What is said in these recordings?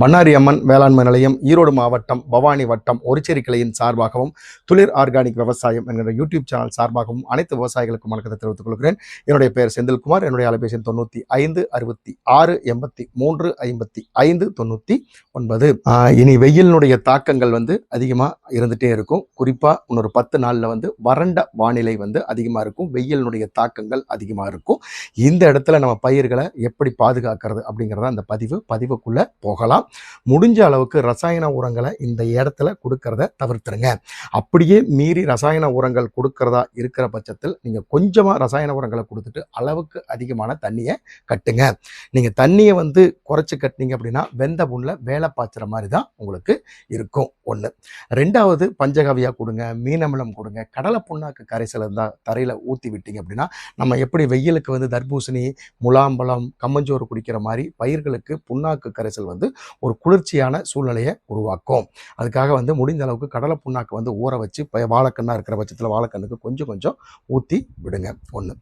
பண்ணாரி அம்மன் வேளாண்மை நிலையம் ஈரோடு மாவட்டம் பவானி வட்டம் ஒரிச்சேரி கிளையின் சார்பாகவும் துளிர் ஆர்கானிக் விவசாயம் என்கிற யூடியூப் சேனல் சார்பாகவும் அனைத்து விவசாயிகளுக்கும் வணக்கத்தை தெரிவித்துக் கொள்கிறேன். என்னுடைய பெயர் செந்தில்குமார். என்னுடைய அலைபேசி தொண்ணூற்றி ஐந்து அறுபத்தி ஆறு எண்பத்தி மூன்று ஐம்பத்தி ஐந்து தொண்ணூற்றி ஒன்பது. இனி வெயிலினுடைய தாக்கங்கள் வந்து அதிகமாக இருந்துகிட்டே இருக்கும். குறிப்பாக இன்னொரு பத்து நாளில் வந்து வறண்ட வானிலை வந்து அதிகமாக இருக்கும். வெயிலினுடைய தாக்கங்கள் அதிகமாக இருக்கும். இந்த இடத்துல நம்ம பயிர்களை எப்படி பாதுகாக்கிறது அப்படிங்கிறத அந்த பதிவு பதிவுக்குள்ளே போகலாம். முடிஞ்ச அளவுக்கு ரசாயன உரங்களை இந்த இடத்துல கொடுக்கறத தவிர்த்துருங்க. அப்படியே மீறி ரசாயன உரங்கள் கொடுக்கறதா இருக்கிற பட்சத்தில் நீங்கள் கொஞ்சமாக ரசாயன உரங்களை கொடுத்துட்டு அளவுக்கு அதிகமான தண்ணியை கட்டுங்க. நீங்கள் தண்ணியை வந்து குறைச்சி கட்டினீங்க அப்படின்னா வெந்த புண்ணில் வேலை பாய்ச்சுற மாதிரி தான் உங்களுக்கு இருக்கும். ஒன்று ரெண்டாவது பஞ்சகவியாக கொடுங்க மீனமிலம் கொடுங்க. கடலை புண்ணாக்கு கரைசல் இருந்தால் தரையில் ஊற்றி விட்டீங்க அப்படின்னா நம்ம எப்படி வெயிலுக்கு வந்து தர்பூசணி முலாம்பழம் கம்மஞ்சோறு குடிக்கிற மாதிரி பயிர்களுக்கு புண்ணாக்கு கரைசல் வந்து ஒரு குளிர்ச்சியான சூழ்நிலையை உருவாக்கும். அதுக்காக வந்து முடிந்த அளவுக்கு கடலை புண்ணாக்கு வந்து ஊற வச்சு ப இருக்கிற பட்சத்தில் வாழைக்கண்ணுக்கு கொஞ்சம் கொஞ்சம் ஊற்றி விடுங்க. ஒன்று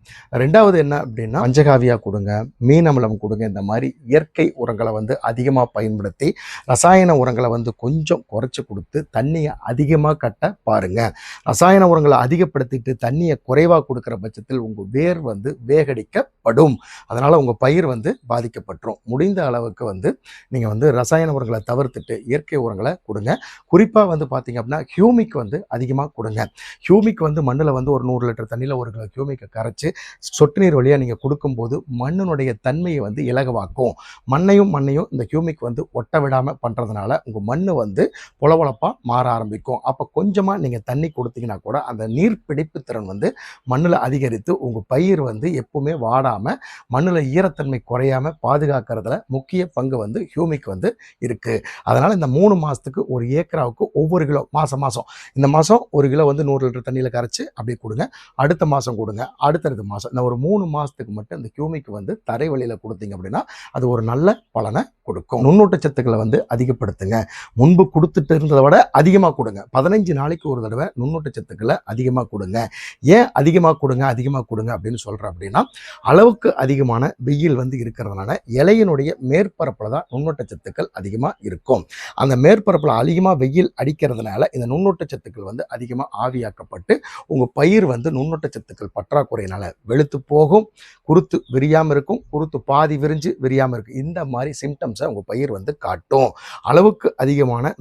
ரெண்டாவது என்ன அப்படின்னா பஞ்சகாவியாக கொடுங்க மீனமிலம் கொடுங்க. இந்த மாதிரி இயற்கை உரங்களை வந்து அதிகமாக பயன்படுத்தி ரசாயன உரங்களை வந்து கொஞ்சம் குறைச்சி கொடுத்து தண்ணியை அதிகமாக கட்ட பாருங்கள் ரசாயன உரங்களை அதிகப்படுத்திட்டு தண்ணியை குறைவாக கொடுக்குற பட்சத்தில் உங்கள் வேர் வந்து வேகடிக்கப்படும். அதனால் உங்கள் பயிர் வந்து பாதிக்கப்பட்டுரும். முடிந்த அளவுக்கு வந்து நீங்கள் வந்து ரசாயன உரங்களை தவிர்த்துட்டு இயற்கை உரங்களை கொடுங்க. குறிப்பாக வந்து பார்த்தீங்க அப்படின்னா ஹியூமிக் வந்து அதிகமாக கொடுங்க. ஹியூமிக் வந்து மண்ணில் வந்து ஒரு நூறு லிட்டர் தண்ணியில் ஒரு கிலோ ஹியூமிக்கை கரைச்சி சொட்டு நீர் வழியாக நீங்கள் கொடுக்கும்போது மண்ணினுடைய தன்மையை வந்து இலகுவாக்கும். மண்ணையும் மண்ணையும் இந்த ஹியூமிக் வந்து ஒட்ட விடாமல் பண்ணுறதுனால உங்கள் மண் வந்து பொலவொலப்பாக மாற ஆரம்பிக்கும். அப்போ கொஞ்சமாக நீங்கள் தண்ணி கொடுத்தீங்கன்னா கூட அந்த நீர் பிடிப்பு திறன் வந்து மண்ணில் அதிகரித்து உங்கள் பயிர் வந்து எப்பவுமே வாடாமல் மண்ணில் ஈரத்தன்மை குறையாம பாதுகாக்கிறதுல முக்கிய பங்கு வந்து ஹியூமிக் வந்து இருக்குது அதனால் இந்த மூணு மாதத்துக்கு ஒரு ஏக்கராவுக்கு ஒவ்வொரு கிலோ மாதம் மாதம் இந்த மாதம் ஒரு கிலோ வந்து நூறு லிட்டர் தண்ணியில் கரைச்சி அப்படியே கொடுங்க. அடுத்த மாதம் கொடுங்க. அடுத்தடுத்த மாதம் இந்த ஒரு மூணு மாதத்துக்கு மட்டும் இந்த ஹியூமிக் வந்து தரை வழியில் கொடுத்தீங்க அப்படின்னா அது ஒரு நல்ல பலனை கொடுக்கும். நுண்ணூட்டச்சத்துக்களை வந்து அதிகப்படுத்துங்க. முன்பு கொடுத்துட்டு இருந்ததை விட அதிகமாக கொடுங்க. பதினஞ்சு நாளைக்கு ஒரு தடவை நுண்ணூட்டச்சத்துக்களை அதிகமாக கொடுங்க. ஏன் அதிகமாக கொடுங்க அதிகமாக கொடுங்க அப்படின்னு சொல்கிறேன் அப்படின்னா அளவுக்கு அதிகமான வெயில் வந்து இருக்கிறதுனால இலையினுடைய மேற்பரப்பில் தான் நுண்ணூட்டச்சத்துக்கள் அதிகமாக இருக்கும். அந்த மேற்பரப்பில் அதிகமாக வெயில் அடிக்கிறதுனால இந்த நுண்ணூட்டச்சத்துக்கள் வந்து அதிகமாக ஆவியாக்கப்பட்டு உங்கள் பயிர் வந்து நுண்ணூட்டச்சத்துக்கள் பற்றாக்குறையினால வெளுத்து போகும். குருத்து விரியாமல் இருக்கும். குருத்து பாதி விரிஞ்சு விரியாமல் இருக்கும். இந்த மாதிரி சிம்டம்ஸை உங்கள் பயிர் வந்து காட்டும். அளவுக்கு அதிகமான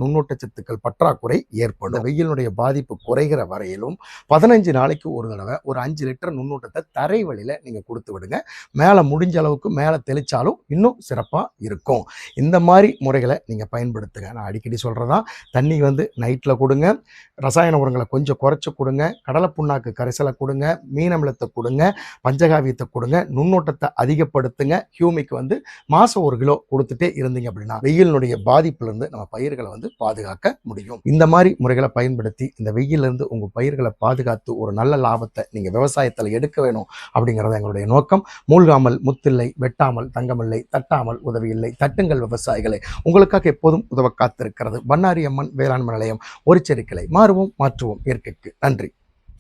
நுண்ணூட்டச்சத்துக்கள் பற்றாக்குறை ஏற்படும். வெயிலினுடைய பாதிப்பு குறைகிற வரையிலும் பதினஞ்சு நாளைக்கு ஒரு தடவை ஒரு அஞ்சு லிட்டர் நுண்ணூட்டத்தை தரை வழியில் நீங்கள் கொடுத்து விடுங்க. மேலே முடிஞ்ச அளவுக்கு மேலே தெளித்தாலும் இன்னும் சிறப்பாக இருக்கும். இந்த மாதிரி முறைகளை நீங்கள் பயன்படுத்துங்க. நான் அடிக்கடி சொல்கிறதா தண்ணி வந்து நைட்டில் கொடுங்க. ரசாயன உரங்களை கொஞ்சம் குறைச்சி கொடுங்க. கடலை புண்ணாக்கு கரைசலை கொடுங்க. மீன் அமிலத்தை கொடுங்க. பஞ்சகாவியத்தை கொடுங்க. நுண்ணூட்டத்தை அதிகப்படுத்துங்க. ஹியூமிக் வந்து மாதம் ஒரு கிலோ கொடுத்துட்டே இருந்தீங்க அப்படின்னா வெயிலினுடைய பாதிப்புலேருந்து நம்ம பயிர்களை வந்து பாதுகாக்க முடியும். இந்த மாதிரி முறைகளை பயன்படுத்தி இந்த வெயிலிருந்து உங்கள் பயிர்களை பாதுகாத்து ஒரு நல்ல லாபத்தை நீங்கள் விவசாயத்தில் எடுக்க வேணும் அப்படிங்கிறது எங்களுடைய நோக்கம். மூழ்காமல் முத்தில்லை வெட்டாமல் தங்கமில்லை தட்டாமல் உதவியில்லை தட்டுங்கள் விவசாயிகளை. உங்களுக்காக எப்போதும் உதவ காத்திருக்கிறது பண்ணாரி அம்மன் வேளாண்மை நிலையம். ஒரு செருக்கிளை மாறுவோம் மாற்றுவோம் இயற்கைக்கு. நன்றி.